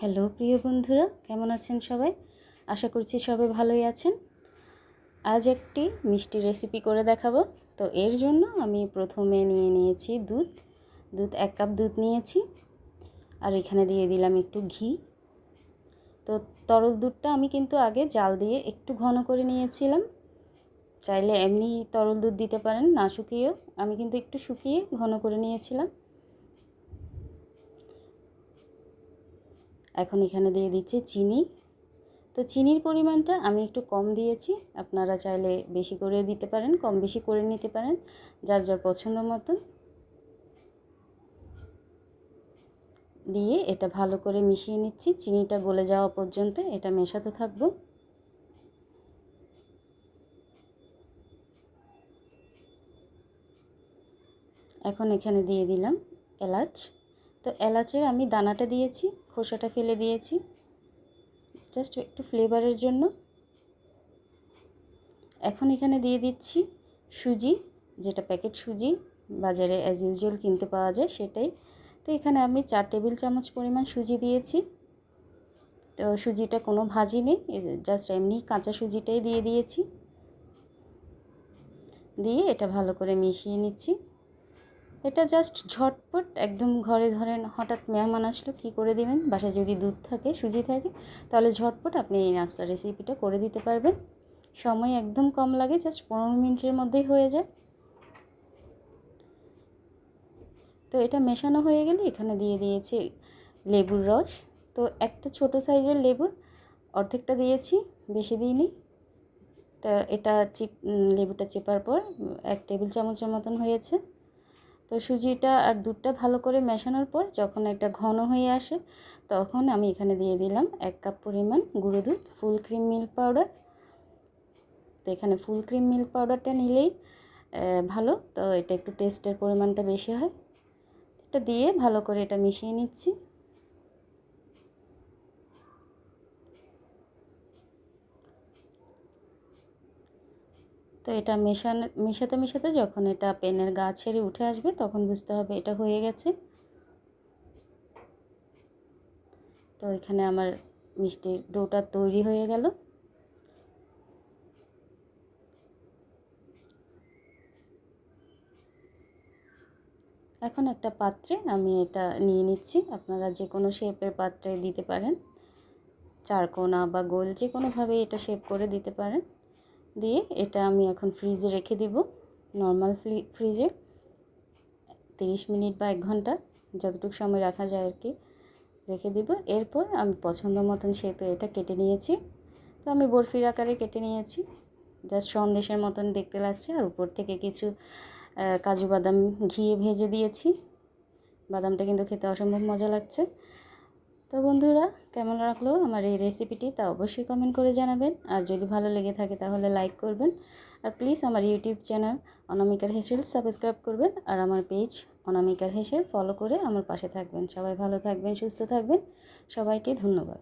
Hello, প্রিয় বন্ধুরা, কেমন আছেন সবাই? আশা করছি সবাই ভালোই আছেন। আজ একটি মিষ্টি রেসিপি করে দেখাবো। তো এর জন্য আমি প্রথমে নিয়ে নিয়েছি দুধ। দুধ, এক কাপ দুধ নিয়েছি। আর এখানে দিয়ে দিলাম একটু ঘি। তো তরল দুধটা আমি কিন্তু আগে জাল দিয়ে একটু ঘন করে নিয়েছিলাম। চাইলে এমনি তরল দুধ দিতে পারেন, না শুকিয়েও। আমি কিন্তু একটু শুকিয়ে ঘন করে নিয়েছিলাম। এখন এখানে দিয়ে দিচ্ছি চিনি। তো চিনির পরিমাণটা আমি একটু কম দিয়েছি। আপনারা চাইলে বেশি করে দিতে পারেন, কম বেশি করে নিতে পারেন, যার যার পছন্দ মতন। দিয়ে এটা ভালো করে মিশিয়ে নিচ্ছি। চিনিটা গলে যাওয়া পর্যন্ত এটা মেশাতে থাকব। এখন এখানে দিয়ে দিলাম এলাচ। তো এলাচের আমি দানাটা দিয়েছি। খোসাটা ফেলে দিয়েছি। জাস্ট একটু ফ্লেভারের জন্য। এখন এখানে দিয়ে দিচ্ছি সুজি, যেটা প্যাকেট সুজি, বাজারে অ্যাজ ইউজুয়াল কিনতে পাওয়া যায় সেটাই। তো এখানে আমি চার টেবিল চামচ পরিমাণ সুজি দিয়েছি। তো সুজিটা কোনো ভাজি নেই জাস্ট এমনি কাঁচা সুজিটাই দিয়ে দিয়েছি। দিয়ে এটা ভালো করে মিশিয়ে নিচ্ছি। এটা জাস্ট ঝটপট একদম ঘরে ধরেন হঠাৎ মেহমান আসলো, কী করে দেবেন? বাসায় যদি দুধ থাকে, সুজি থাকে, তাহলে ঝটপট আপনি এই নাস্তা রেসিপিটা করে দিতে পারবেন। সময় একদম কম লাগে জাস্ট পনেরো মিনিটের মধ্যেই হয়ে যায়। তো এটা মেশানো হয়ে গেলে এখানে দিয়ে দিয়েছি লেবুর রস। তো একটা ছোট সাইজের লেবুর অর্ধেকটা দিয়েছি, বেশি দিইনি। তা এটা চিপ লেবুটা চেপার পর এক টেবিল চামচের মতন হয়েছে। তো সুজিটা আর দুধটা ভালো করে মেশানোর পর যখন একটা ঘন হয়ে আসে, তখন আমি এখানে দিয়ে দিলাম এক কাপ পরিমাণ গুঁড়ো দুধ, ফুল ক্রিম মিল্ক পাউডার। তো এখানে ফুল ক্রিম মিল্ক পাউডারটা নিলেই ভালো। তো এটা একটু টেস্টের পরিমাণটা বেশি হয়। এটা দিয়ে ভালো করে এটা মিশিয়ে নিচ্ছি। তো এটা মেশানো, মেশাতে মেশাতে যখন এটা পেনের গা ছেড়ে উঠে আসবে তখন বুঝতে হবে এটা হয়ে গেছে। তো এখানে আমার মিষ্টির ডোটা তৈরি হয়ে গেল। এখন একটা পাত্রে আমি এটা নিয়ে নিচ্ছি। আপনারা যে কোনো শেপের পাত্রে দিতে পারেন। চারকোনা বা গোল যে কোনোভাবে এটা শেপ করে দিতে পারেন। দিয়ে এটা আমি এখন ফ্রিজে রেখে দিব। নর্মাল ফ্রিজে তিরিশ মিনিট বা এক ঘণ্টা যতটুকু সময় রাখা যায় আর কি রেখে দিব। এরপর আমি পছন্দ মতন শেপে এটা কেটে নিয়েছি। তো আমি বরফির আকারে কেটে নিয়েছি। জাস্ট সন্দেশের মতন দেখতে লাগছে। আর উপর থেকে কিছু কাজু বাদাম ঘিয়ে ভেজে দিয়েছি। বাদামটা কিন্তু খেতে অসম্ভব মজা লাগছে। তো বন্ধুরা, কেমন লাগল আমার এই রেসিপিটি তা অবশ্যই কমেন্ট করে জানাবেন। আর যদি ভালো লেগে থাকে তাহলে লাইক করবেন। আর প্লিজ আমার ইউটিউব চ্যানেল অনামিকার হেসেল সাবস্ক্রাইব করবেন। আর আমার পেজ অনামিকার হেসেল ফলো করে আমার পাশে থাকবেন। সবাই ভালো থাকবেন, সুস্থ থাকবেন। সবাইকে ধন্যবাদ।